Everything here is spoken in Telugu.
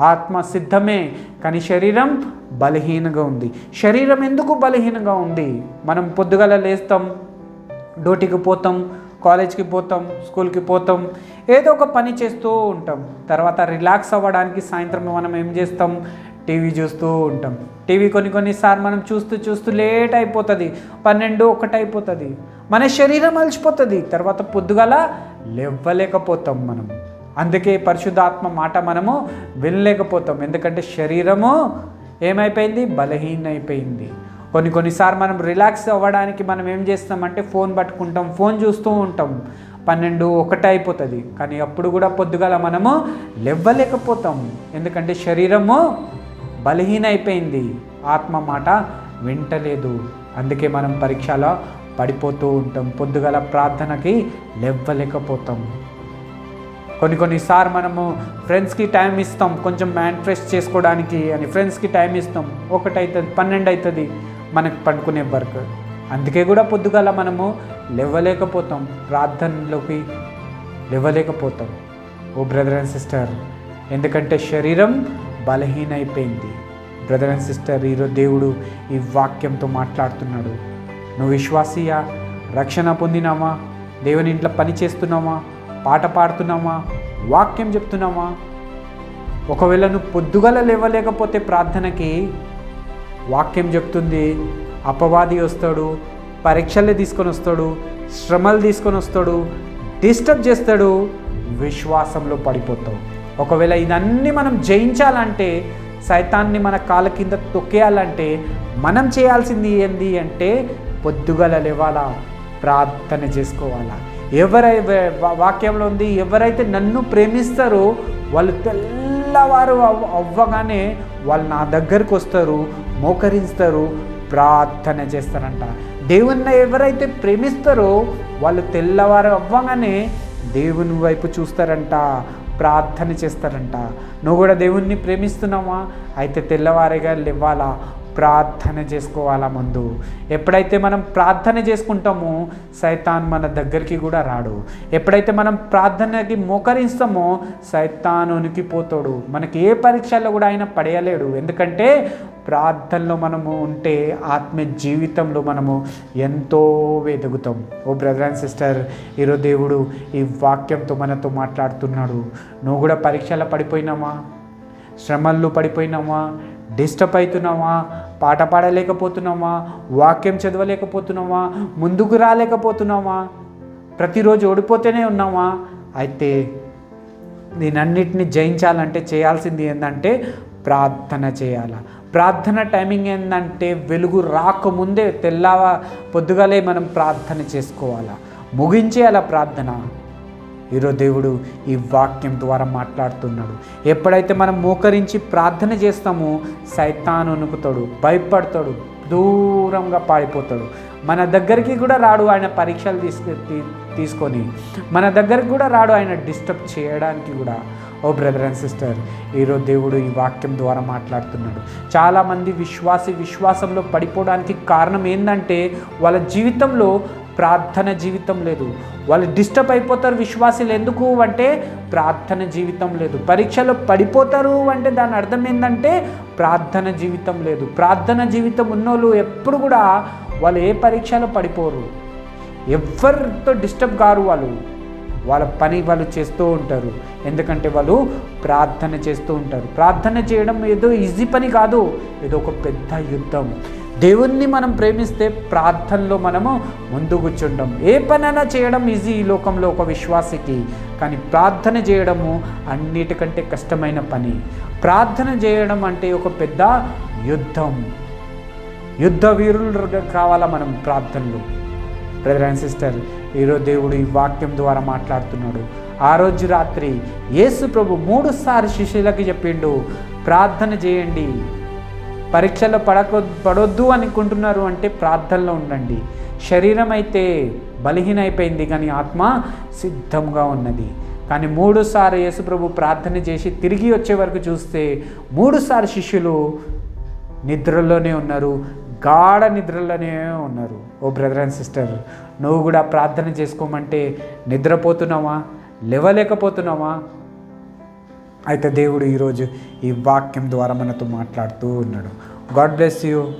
ఆత్మ సిద్ధమే కానీ శరీరం బలహీనంగా ఉంది. శరీరం ఎందుకు బలహీనంగా ఉంది? మనం పొద్దుగల లేస్తాం డ్యూటీకి పోతాం కాలేజ్కి పోతాం స్కూల్కి పోతాం ఏదో ఒక పని చేస్తూ ఉంటాం. తర్వాత రిలాక్స్ అవ్వడానికి సాయంత్రం మనం ఏం చేస్తాం? టీవీ చూస్తూ ఉంటాం. టీవీ కొన్ని కొన్నిసార్లు మనం చూస్తూ చూస్తూ లేట్ అయిపోతుంది పన్నెండు ఒకటి అయిపోతుంది మన శరీరం అలసిపోతుంది తర్వాత పొద్దుగల లేవ్వలేకపోతాం మనం. అందుకే పరిశుద్ధాత్మ మాట మనము వినలేకపోతాం. ఎందుకంటే శరీరము ఏమైపోయింది? బలహీనైపోయింది. కొన్ని కొన్నిసార్లు మనం రిలాక్స్ అవ్వడానికి మనం ఏం చేస్తామంటే ఫోన్ పట్టుకుంటాం ఫోన్ చూస్తూ ఉంటాం. పన్నెండు ఒకటే అయిపోతుంది. కానీ అప్పుడు కూడా పొద్దుగల మనము లెవ్వలేకపోతాం ఎందుకంటే శరీరము బలహీన అయిపోయింది ఆత్మ మాట వింటలేదు. అందుకే మనం పరీక్షలో పడిపోతూ ఉంటాం. పొద్దుగల ప్రార్థనకి లెవ్వలేకపోతాం కొన్ని కొన్నిసార్లు మనము ఫ్రెండ్స్కి టైం ఇస్తాం కొంచెం మైండ్ ఫ్రెష్ చేసుకోవడానికి అని ఫ్రెండ్స్కి టైం ఇస్తాం. ఒకటి అవుతుంది పన్నెండు అవుతుంది మనకు పండుకునే వర్క్ అందుకే కూడా పొద్దుగాల మనము లేవలేకపోతాం ప్రార్థనలోకి లేవలేకపోతాం. ఓ బ్రదర్ అండ్ సిస్టర్ ఎందుకంటే శరీరం బలహీన అయిపోయింది బ్రదర్ అండ్ సిస్టర్ ఈరోజు దేవుడు ఈ వాక్యంతో మాట్లాడుతున్నాడు. నువ్వు విశ్వాసీయా? రక్షణ పొందినామా దేవుని ఇంట్లో పని చేస్తున్నామా పాట పాడుతున్నామా? వాక్యం చెప్తున్నామా? ఒకవేళ నువ్వు పొద్దుగల లేవలేకపోతే ప్రార్థనకి వాక్యం చెప్తుంది అపవాది వస్తాడు పరీక్షలే తీసుకొని వస్తాడు శ్రమలు తీసుకొని వస్తాడు డిస్టర్బ్ చేస్తాడు విశ్వాసంలో పడిపోతావు. ఒకవేళ ఇదన్నీ మనం జయించాలంటే సైతాన్ని మన కాళ్ళ కింద తొక్కేయాలంటే మనం చేయాల్సింది ఏంది అంటే పొద్దుగల లేవాలా? ప్రార్థన చేసుకోవాలా? ఎవరై వా- వాక్యంలో ఉంది ఎవరైతే నన్ను ప్రేమిస్తారో వాళ్ళు తెల్లవారు అవ్వగానే వాళ్ళు నా దగ్గరకు వస్తారు మోకరిస్తారు ప్రార్థన చేస్తారంట. దేవుణ్ణి ఎవరైతే ప్రేమిస్తారో వాళ్ళు తెల్లవారు అవ్వగానే దేవుని వైపు చూస్తారంట ప్రార్థన చేస్తారంట. నువ్వు కూడా దేవుణ్ణి ప్రేమిస్తున్నావా? అయితే తెల్లవారిగా లేవాలా? ప్రార్థన చేసుకోవాలా ముందు? ఎప్పుడైతే మనం ప్రార్థన చేసుకుంటామో సైతాన్ మన దగ్గరికి కూడా రాడు. ఎప్పుడైతే మనం ప్రార్థనకి మోకరిస్తామో సైతాన్ ఉనికిపోతాడు మనకి ఏ పరీక్షల్లో కూడా ఆయన పడేయలేడు. ఎందుకంటే ప్రార్థనలో మనము ఉంటే ఆత్మ జీవితంలో మనము ఎంతో వెతుకుతాం. ఓ బ్రదర్ అండ్ సిస్టర్ ఈరోజు దేవుడు ఈ వాక్యంతో మనతో మాట్లాడుతున్నాడు. నువ్వు కూడా పరీక్షలో పడిపోయినామా శ్రమల్లో పడిపోయినామా డిస్టర్బ్ అవుతున్నావా? పాట పాడలేకపోతున్నావా? వాక్యం చదవలేకపోతున్నావా? ముందుకు రాలేకపోతున్నావా? ప్రతిరోజు ఓడిపోతూనే ఉన్నావా? అయితే దీనన్నిటిని జయించాలంటే చేయాల్సింది ఏంటంటే ప్రార్థన చేయాల. ప్రార్థన టైమింగ్ ఏంటంటే వెలుగు రాకముందే తెల్లవ పొద్దుగాలే మనం ప్రార్థన చేసుకోవాలా. ముగించేయాల ప్రార్థన. ఈరోజు దేవుడు ఈ వాక్యం ద్వారా మాట్లాడుతున్నాడు. ఎప్పుడైతే మనం మోకరించి ప్రార్థన చేస్తామో సైతాను అనుకుతాడు భయపడతాడు దూరంగా పారిపోతాడు. మన దగ్గరికి కూడా రాడు ఆయన పరీక్షలు తీసుకు తీ- తీసుకొని. మన దగ్గరికి కూడా రాడు ఆయన డిస్టర్బ్ చేయడానికి కూడా. ఓ బ్రదర్ అండ్ సిస్టర్ ఈరోజు దేవుడు ఈ వాక్యం ద్వారా మాట్లాడుతున్నాడు. చాలామంది విశ్వాసి విశ్వాసంలో పడిపోవడానికి కారణం ఏంటంటే వాళ్ళ జీవితంలో ప్రార్థన జీవితం లేదు. వాళ్ళు డిస్టర్బ్ అయిపోతారు విశ్వాసులు ఎందుకు అంటే ప్రార్థన జీవితం లేదు. పరీక్షలో పడిపోతారు అంటే దాని అర్థం ఏంటంటే ప్రార్థన జీవితం లేదు. ప్రార్థన జీవితం ఉన్నోళ్ళు ఎప్పుడు కూడా వాళ్ళు ఏ పరీక్షలో పడిపోరు. ఎవరితో డిస్టర్బ్ కారు వాళ్ళు? వాళ్ళ పని వాళ్ళు చేస్తూ ఉంటారు. ఎందుకంటే వాళ్ళు ప్రార్థన చేస్తూ ఉంటారు. ప్రార్థన చేయడం ఏదో ఈజీ పని కాదు. ఏదో ఒక పెద్ద యుద్ధం. దేవుణ్ణి మనం ప్రేమిస్తే ప్రార్థనలో మనము ముందు కూర్చుంటాం. ఏ పనైనా చేయడం ఈజీ ఈ లోకంలో ఒక విశ్వాసికి. కానీ ప్రార్థన చేయడము అన్నిటికంటే కష్టమైన పని. ప్రార్థన చేయడం అంటే ఒక పెద్ద యుద్ధం. యుద్ధ వీరులు కావాలా మనం ప్రార్థనలు? బ్రదర్ అండ్ సిస్టర్ ఈరోజు దేవుడు ఈ వాక్యం ద్వారా మాట్లాడుతున్నాడు. ఆ రోజు రాత్రి యేసు ప్రభు మూడు శిష్యులకి చెప్పిండు ప్రార్థన చేయండి. పరీక్షలో పడక పడొద్దు అనుకుంటున్నారు అంటే ప్రార్థనలో ఉండండి. శరీరం అయితే బలహీనమైపోయింది కానీ ఆత్మ సిద్ధంగా ఉన్నది. కానీ మూడుసార్లు యేసుప్రభు ప్రార్థన చేసి తిరిగి వచ్చే వరకు చూస్తే మూడుసార్లు శిష్యులు నిద్రలోనే ఉన్నారు. గాఢ నిద్రలోనే ఉన్నారు. ఓ బ్రదర్ అండ్ సిస్టర్ నువ్వు కూడా ప్రార్థన చేసుకోమంటే నిద్రపోతున్నావా? లేవలేకపోతున్నావా? అయితే దేవుడు ఈరోజు ఈ వాక్యం ద్వారా మనతో మాట్లాడుతూ ఉన్నాడు. God bless you.